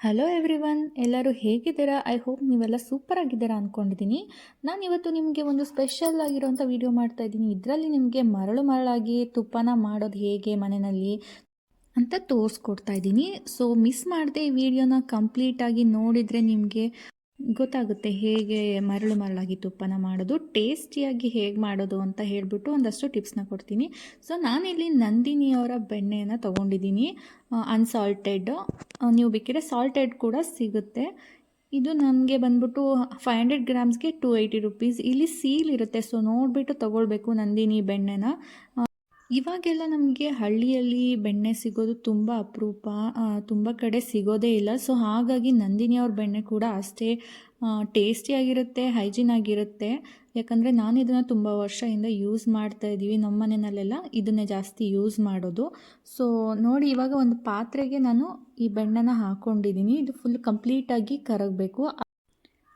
Hello every one ಎಲ್ಲರೂ ಹೇಗಿದ್ದೀರಾ? I hope ನೀವೆಲ್ಲ ಸೂಪರ್ ಆಗಿದ್ದೀರಾ ಅಂದ್ಕೊಂಡಿದ್ದೀನಿ ನಾನು ಇವತ್ತು ನಿಮಗೆ ಒಂದು ಸ್ಪೆಷಲ್ ಆಗಿರೋಂಥ ವಿಡಿಯೋ ಮಾಡ್ತಾ ಇದ್ದೀನಿ. ಇದರಲ್ಲಿ ನಿಮಗೆ ಮರಳು ಮರಳಾಗಿ ತುಪ್ಪನ ಮಾಡೋದು ಹೇಗೆ ಮನೆಯಲ್ಲಿ ಅಂತ ತೋರಿಸ್ಕೊಡ್ತಾ ಇದ್ದೀನಿ. ಸೊ ಮಿಸ್ ಮಾಡದೆ ಈ ವಿಡಿಯೋನ ಕಂಪ್ಲೀಟಾಗಿ ನೋಡಿದರೆ ನಿಮಗೆ ಗೊತ್ತಾಗುತ್ತೆ ಹೇಗೆ ಮರಳು ಮರಳಾಗಿ ತುಪ್ಪನ ಮಾಡೋದು, ಟೇಸ್ಟಿಯಾಗಿ ಹೇಗೆ ಮಾಡೋದು ಅಂತ ಹೇಳಿಬಿಟ್ಟು ಒಂದಷ್ಟು ಟಿಪ್ಸ್ನ ಕೊಡ್ತೀನಿ. ಸೊ, ನಾನಿಲ್ಲಿ ನಂದಿನಿಯವರ ಬೆಣ್ಣೆಯನ್ನು ತೊಗೊಂಡಿದ್ದೀನಿ. ಅನ್ಸಾಲ್ಟೆಡ್ ನೀವು ಬೇಕಿದ್ರೆ ಸಾಲ್ಟೆಡ್ ಕೂಡ ಸಿಗುತ್ತೆ. ಇದು ನನಗೆ ಬಂದ್ಬಿಟ್ಟು ಫೈವ್ ಹಂಡ್ರೆಡ್ ಗ್ರಾಮ್ಸ್ಗೆ ಟು ಏಯ್ಟಿ ರುಪೀಸ್ ಇಲ್ಲಿ ಸೀಲ್ ಇರುತ್ತೆ ಸೊ ನೋಡಿಬಿಟ್ಟು ತೊಗೊಳ್ಬೇಕು ನಂದಿನಿ ಬೆಣ್ಣೆನ. ಇವಾಗೆಲ್ಲ ನಮಗೆ ಹಳ್ಳಿಯಲ್ಲಿ ಬೆಣ್ಣೆ ಸಿಗೋದು ತುಂಬ ಅಪರೂಪ ತುಂಬ ಕಡೆ ಸಿಗೋದೇ ಇಲ್ಲ. ಸೊ ಹಾಗಾಗಿ ನಂದಿನಿ ಅವ್ರ ಬೆಣ್ಣೆ ಕೂಡ ಅಷ್ಟೇ ಟೇಸ್ಟಿಯಾಗಿರುತ್ತೆ ಹೈಜೀನ್ ಆಗಿರುತ್ತೆ ಯಾಕಂದರೆ ನಾನು ಇದನ್ನು ತುಂಬ ವರ್ಷದಿಂದ ಯೂಸ್ ಮಾಡ್ತಾ ಇದ್ದೀವಿ ನಮ್ಮ ಮನೆಯಲ್ಲೆಲ್ಲ. ಇದನ್ನೇ ಜಾಸ್ತಿ ಯೂಸ್ ಮಾಡೋದು. ಸೊ ನೋಡಿ ಇವಾಗ ಒಂದು ಪಾತ್ರೆಗೆ ನಾನು ಈ ಬೆಣ್ಣೆನ ಹಾಕ್ಕೊಂಡಿದ್ದೀನಿ ಇದು ಫುಲ್ ಕಂಪ್ಲೀಟಾಗಿ ಕರಗಬೇಕು.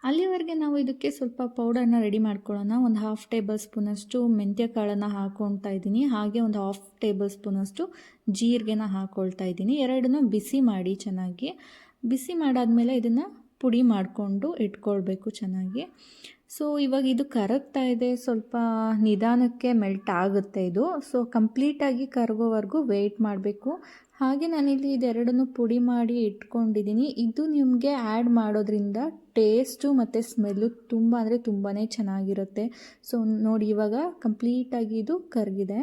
ಅಲ್ಲಿವರೆಗೆ ನಾವು ಇದಕ್ಕೆ ಸ್ವಲ್ಪ ಪೌಡರ್ನ ರೆಡಿ ಮಾಡ್ಕೊಳ್ಳೋಣ. ಒಂದು ಹಾಫ್ ಟೇಬಲ್ ಸ್ಪೂನಷ್ಟು ಮೆಂತ್ಯ ಕಾಳನ್ನು ಹಾಕ್ಕೊಳ್ತಾ ಇದ್ದೀನಿ. ಹಾಗೆ ಒಂದು ಹಾಫ್ ಟೇಬಲ್ ಸ್ಪೂನಷ್ಟು ಜೀರಿಗೆನ ಹಾಕ್ಕೊಳ್ತಾ ಇದ್ದೀನಿ. ಎರಡನ್ನೂ ಬಿಸಿ ಮಾಡಿ ಚೆನ್ನಾಗಿ. ಬಿಸಿ ಮಾಡಾದಮೇಲೆ ಇದನ್ನು ಪುಡಿ ಮಾಡಿಕೊಂಡು ಇಟ್ಕೊಳ್ಬೇಕು ಚೆನ್ನಾಗಿ. ಸೊ ಇವಾಗ ಇದು ಕರಗ್ತಾ ಇದೆ, ಸ್ವಲ್ಪ ನಿಧಾನಕ್ಕೆ ಮೆಲ್ಟ್ ಆಗುತ್ತೆ ಇದು. ಸೊ ಕಂಪ್ಲೀಟಾಗಿ ಕರಗೋವರೆಗೂ ವೇಯ್ಟ್ ಮಾಡಬೇಕು. ಹಾಗೆ ನಾನಿಲ್ಲಿ ಇದೆರಡನ್ನು ಪುಡಿ ಮಾಡಿ ಇಟ್ಕೊಂಡಿದ್ದೀನಿ. ಇದು ನಿಮಗೆ ಆ್ಯಡ್ ಮಾಡೋದ್ರಿಂದ ಟೇಸ್ಟು ಮತ್ತು ಸ್ಮೆಲ್ಲು ತುಂಬ ಅಂದರೆ ತುಂಬಾ ಚೆನ್ನಾಗಿರುತ್ತೆ. ಸೊ ನೋಡಿ ಇವಾಗ ಕಂಪ್ಲೀಟಾಗಿ ಇದು ಕರಗಿದೆ.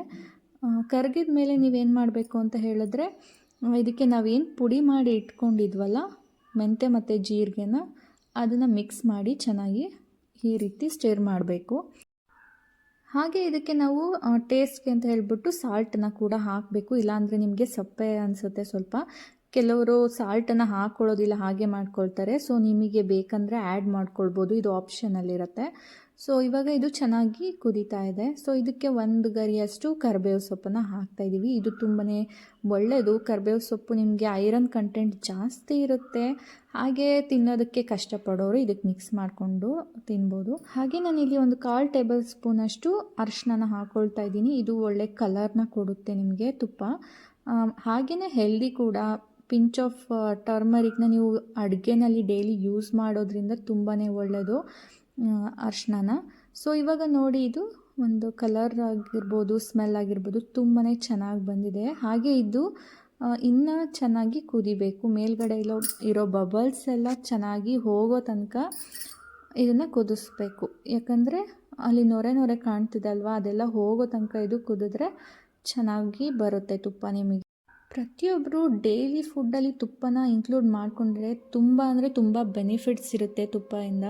ಕರಗಿದ ಮೇಲೆ ನೀವೇನು ಮಾಡಬೇಕು ಅಂತ ಹೇಳಿದ್ರೆ, ಇದಕ್ಕೆ ನಾವೇನು ಪುಡಿ ಮಾಡಿ ಇಟ್ಕೊಂಡಿದ್ವಲ್ಲ ಮೆಂತೆ ಮತ್ತು ಜೀರಿಗೆನ ಅದನ್ನು ಮಿಕ್ಸ್ ಮಾಡಿ ಚೆನ್ನಾಗಿ ಈ ರೀತಿ ಸ್ಟೇರ್ ಮಾಡಬೇಕು. ಹಾಗೆ ಇದಕ್ಕೆ ನಾವು ಟೇಸ್ಟ್ಗೆ ಅಂತ ಹೇಳ್ಬಿಟ್ಟು ಸಾಲ್ಟನ್ನು ಕೂಡ ಹಾಕಬೇಕು. ಇಲ್ಲಾಂದರೆ ನಿಮಗೆ ಸಪ್ಪೆ ಅನಿಸುತ್ತೆ ಸ್ವಲ್ಪ. ಕೆಲವರು ಸಾಲ್ಟನ್ನು ಹಾಕ್ಕೊಳ್ಳೋದಿಲ್ಲ ಹಾಗೆ ಮಾಡ್ಕೊಳ್ತಾರೆ. ಸೊ ನಿಮಗೆ ಬೇಕಂದರೆ ಆ್ಯಡ್ ಮಾಡ್ಕೊಳ್ಬೋದು. ಇದು ಆಪ್ಷನಲ್ಲಿರುತ್ತೆ ಸೊ ಇವಾಗ ಇದು ಚೆನ್ನಾಗಿ ಕುದೀತಾ ಇದೆ. ಸೊ ಇದಕ್ಕೆ ಒಂದು ಗರಿಯಷ್ಟು ಕರಿಬೇವು ಸೊಪ್ಪನ್ನು ಹಾಕ್ತಾಯಿದ್ದೀವಿ ಇದು ತುಂಬಾ ಒಳ್ಳೆಯದು ಕರಿಬೇವು ಸೊಪ್ಪು ನಿಮಗೆ ಐರನ್ ಕಂಟೆಂಟ್ ಜಾಸ್ತಿ ಇರುತ್ತೆ. ಹಾಗೆ ತಿನ್ನೋದಕ್ಕೆ ಕಷ್ಟಪಡೋರು ಇದಕ್ಕೆ ಮಿಕ್ಸ್ ಮಾಡಿಕೊಂಡು ತಿನ್ಬೋದು. ಹಾಗೆ ನಾನು ಇಲ್ಲಿ ಒಂದು ಕಾಲು ಟೇಬಲ್ ಸ್ಪೂನಷ್ಟು ಅರಿಶಿನ ಹಾಕ್ಕೊಳ್ತಾ ಇದ್ದೀನಿ ಇದು ಒಳ್ಳೆ ಕಲರ್ನ ಕೊಡುತ್ತೆ ನಿಮಗೆ ತುಪ್ಪ. ಹಾಗೆಯೇ ಹೆಲ್ದಿ ಕೂಡ. ಪಿಂಚ್ ಆಫ್ ಟರ್ಮರಿಕ್ನ ನೀವು ಅಡುಗೆನಲ್ಲಿ ಡೈಲಿ ಯೂಸ್ ಮಾಡೋದ್ರಿಂದ ತುಂಬಾ ಒಳ್ಳೆಯದು ಅರ್ಶಿನ ಸೊ ಇವಾಗ ನೋಡಿ ಇದು ಒಂದು ಕಲರ್ ಆಗಿರ್ಬೋದು ಸ್ಮೆಲ್ ಆಗಿರ್ಬೋದು ತುಂಬಾ ಚೆನ್ನಾಗಿ ಬಂದಿದೆ. ಹಾಗೆ ಇದು ಇನ್ನೂ ಚೆನ್ನಾಗಿ ಕುದಿಬೇಕು. ಮೇಲ್ಗಡೆ ಇರೋ ಇರೋ ಬಬಲ್ಸ್ ಎಲ್ಲ ಚೆನ್ನಾಗಿ ಹೋಗೋ ತನಕ ಇದನ್ನು ಕುದಿಸ್ಬೇಕು. ಯಾಕಂದರೆ ಅಲ್ಲಿ ನೊರೆ ನೊರೆ ಕಾಣ್ತಿದೆ ಅಲ್ವಾ? ಅದೆಲ್ಲ ಹೋಗೋ ತನಕ ಇದು ಕುದಿದ್ರೆ ಚೆನ್ನಾಗಿ ಬರುತ್ತೆ ತುಪ್ಪ ನಿಮಗೆ. ಪ್ರತಿಯೊಬ್ಬರು ಡೈಲಿ ಫುಡ್ಡಲ್ಲಿ ತುಪ್ಪನ ಇನ್ಕ್ಲೂಡ್ ಮಾಡಿಕೊಂಡ್ರೆ ತುಂಬ ಅಂದರೆ ತುಂಬ ಬೆನಿಫಿಟ್ಸ್ ಇರುತ್ತೆ ತುಪ್ಪದಿಂದ.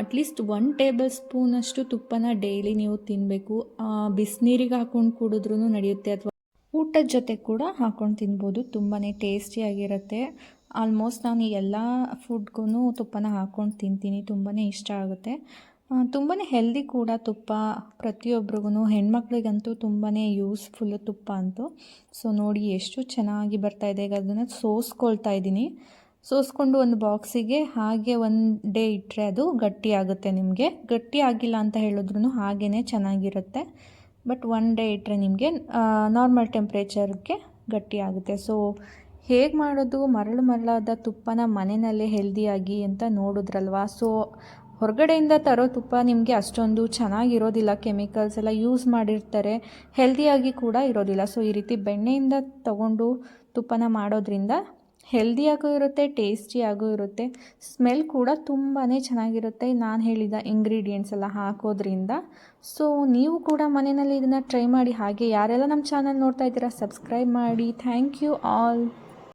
ಅಟ್ಲೀಸ್ಟ್ ಒನ್ ಟೇಬಲ್ ಸ್ಪೂನಷ್ಟು ತುಪ್ಪನ ಡೈಲಿ ನೀವು ತಿನ್ನಬೇಕು ಬಿಸಿನೀರಿಗೆ ಹಾಕ್ಕೊಂಡು ಕುಡಿದ್ರೂ ನಡೆಯುತ್ತೆ ಅಥವಾ ಊಟದ ಜೊತೆ ಕೂಡ ಹಾಕ್ಕೊಂಡು ತಿನ್ಬೋದು. ತುಂಬಾ ಟೇಸ್ಟಿಯಾಗಿರುತ್ತೆ ಆಲ್ಮೋಸ್ಟ್ ನಾನು ಎಲ್ಲ ಫುಡ್ಗೂ ತುಪ್ಪನ ಹಾಕ್ಕೊಂಡು ತಿಂತೀನಿ. ತುಂಬಾ ಇಷ್ಟ ಆಗುತ್ತೆ. ತುಂಬಾ ಹೆಲ್ದಿ ಕೂಡ ತುಪ್ಪ ಪ್ರತಿಯೊಬ್ರಿಗೂ ಹೆಣ್ಮಕ್ಳಿಗಂತೂ ತುಂಬಾ ಯೂಸ್ಫುಲ್ ತುಪ್ಪ ಅಂತೂ. ಸೊ ನೋಡಿ ಎಷ್ಟು ಚೆನ್ನಾಗಿ ಬರ್ತಾಯಿದೆ ಈಗ ಅದನ್ನು ಸೋಸ್ಕೊಳ್ತಾ ಇದ್ದೀನಿ. ಸೋಸ್ಕೊಂಡು ಒಂದು ಬಾಕ್ಸಿಗೆ ಹಾಗೆ ಒಂದು ಡೇ ಇಟ್ಟರೆ ಅದು ಗಟ್ಟಿ ಆಗುತ್ತೆ ನಿಮಗೆ. ಗಟ್ಟಿ ಆಗಿಲ್ಲ ಅಂತ ಹೇಳಿದ್ರು ಹಾಗೇ ಚೆನ್ನಾಗಿರುತ್ತೆ. ಬಟ್ ಒನ್ ಡೇ ಇಟ್ಟರೆ ನಿಮಗೆ ನಾರ್ಮಲ್ ಟೆಂಪ್ರೇಚರ್ಗೆ ಗಟ್ಟಿ ಆಗುತ್ತೆ. ಸೊ ಹೇಗೆ ಮಾಡೋದು ಮರಳು ಮರಳಾದ ತುಪ್ಪನ ಮನೆಯಲ್ಲೇ ಹೆಲ್ದಿಯಾಗಿ ಅಂತ ನೋಡಿದ್ರಲ್ವಾ? ಸೊ ಹೊರಗಡೆಯಿಂದ ತರೋ ತುಪ್ಪ ನಿಮಗೆ ಅಷ್ಟೊಂದು ಚೆನ್ನಾಗಿರೋದಿಲ್ಲ. ಕೆಮಿಕಲ್ಸ್ ಎಲ್ಲ ಯೂಸ್ ಮಾಡಿರ್ತಾರೆ. ಹೆಲ್ದಿಯಾಗಿ ಕೂಡ ಇರೋದಿಲ್ಲ. ಸೊ ಈ ರೀತಿ ಬೆಣ್ಣೆಯಿಂದ ತಗೊಂಡು ತುಪ್ಪನ ಮಾಡೋದ್ರಿಂದ ಹೆಲ್ದಿಯಾಗೂ ಇರುತ್ತೆ, ಟೇಸ್ಟಿಯಾಗೂ ಇರುತ್ತೆ. ಸ್ಮೆಲ್ ಕೂಡ ತುಂಬಾ ಚೆನ್ನಾಗಿರುತ್ತೆ. ನಾನು ಹೇಳಿದ ಇಂಗ್ರೀಡಿಯೆಂಟ್ಸ್ ಎಲ್ಲ ಹಾಕೋದ್ರಿಂದ. ಸೊ ನೀವು ಕೂಡ ಮನೆಯಲ್ಲಿ ಇದನ್ನು ಟ್ರೈ ಮಾಡಿ ಹಾಗೆ ಯಾರೆಲ್ಲ ನಮ್ಮ ಚಾನಲ್ ನೋಡ್ತಾ ಇದ್ದೀರಾ ಸಬ್ಸ್ಕ್ರೈಬ್ ಮಾಡಿ. Thank you all